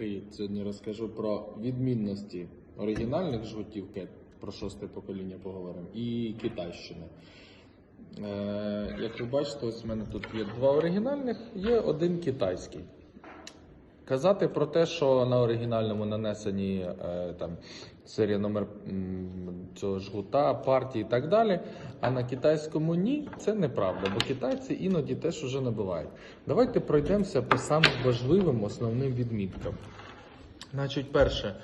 Привіт! Сьогодні розкажу про відмінності оригінальних жгутів кет, про шосте покоління поговоримо, і китайщини. Е, як ви бачите, ось у мене тут є два оригінальних, є один китайський. Казати про те, що на оригінальному нанесені е, там серія номер цього жгута, партії і так далі. А на китайському ні, це неправда, бо китайці іноді теж уже набивають. Давайте пройдемося по самим важливим основним відміткам. Значить, перше,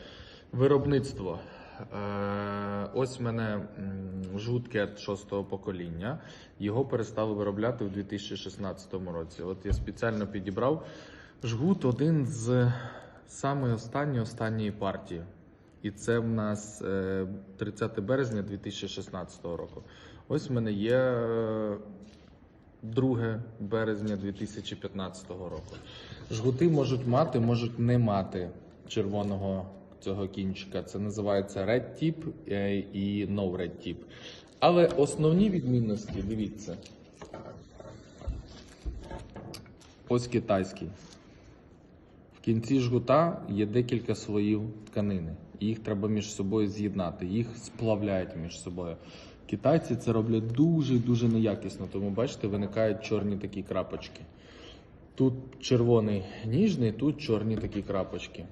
виробництво. Е, ось в мене м, шостого покоління. Його перестали виробляти в 2016 році. От я спеціально підібрав жгут один з самої останньої останньої партії. І це в нас е, 30 березня 2016 року. Ось в мене є е, 2 березня 2015 року. Жгути можуть мати, можуть не мати червоного цього кінчика. Це називається Red Tip е, і No Red Tip. Але основні відмінності, дивіться. Ось китайський. Кінці жгута є декілька слоїв тканини. Їх треба між собою з'єднати, їх сплавляють між собою. Китайці це роблять дуже дуже неякісно, тому бачите, виникають чорні такі крапочки. Тут червоний ніжний, тут чорні такі крапочки.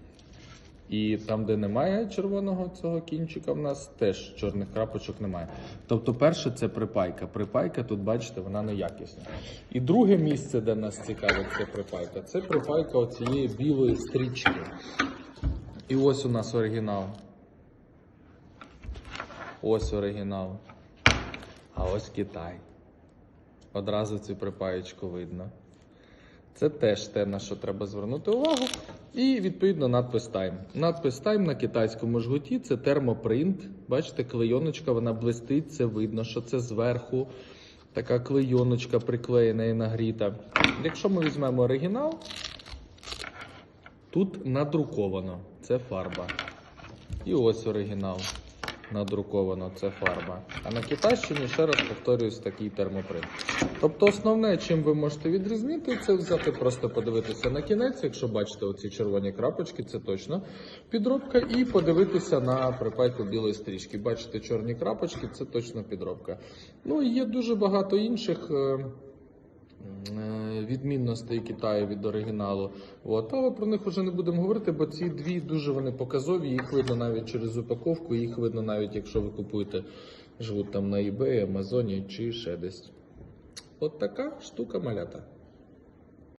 І там, де немає червоного цього кінчика, в нас теж чорних крапочок немає. Тобто, перше це припайка. Припайка, тут бачите, вона неякісна. І друге місце, де нас цікавить ця припайка, це припайка оцієї білої стрічки. І ось у нас оригінал. Ось оригінал. А ось Китай. Одразу цю припаєчку видно. Це теж те, на що треба звернути увагу. І відповідно надпис Time. Надпис Time на китайському жгуті це термопринт. Бачите, клейоночка, вона блистить, це видно, що це зверху. Така клейоночка приклеєна і нагріта. Якщо ми візьмемо оригінал, тут надруковано. Це фарба. І ось оригінал. Надруковано, це фарба. А на китайщині, ще раз повторюсь, такий термопринт. Тобто, основне, чим ви можете відрізнити, це взяти, просто подивитися на кінець. Якщо бачите оці червоні крапочки, це точно підробка. І подивитися на припайку білої стрічки. Бачите, чорні крапочки, це точно підробка. Ну і є дуже багато інших. Відмінностей Китаю від оригіналу, От, але про них вже не будемо говорити, бо ці дві дуже вони показові. Їх видно навіть через упаковку, їх видно навіть якщо ви купуєте живуть там на eBay, Амазоні чи ще десь. От така штука малята.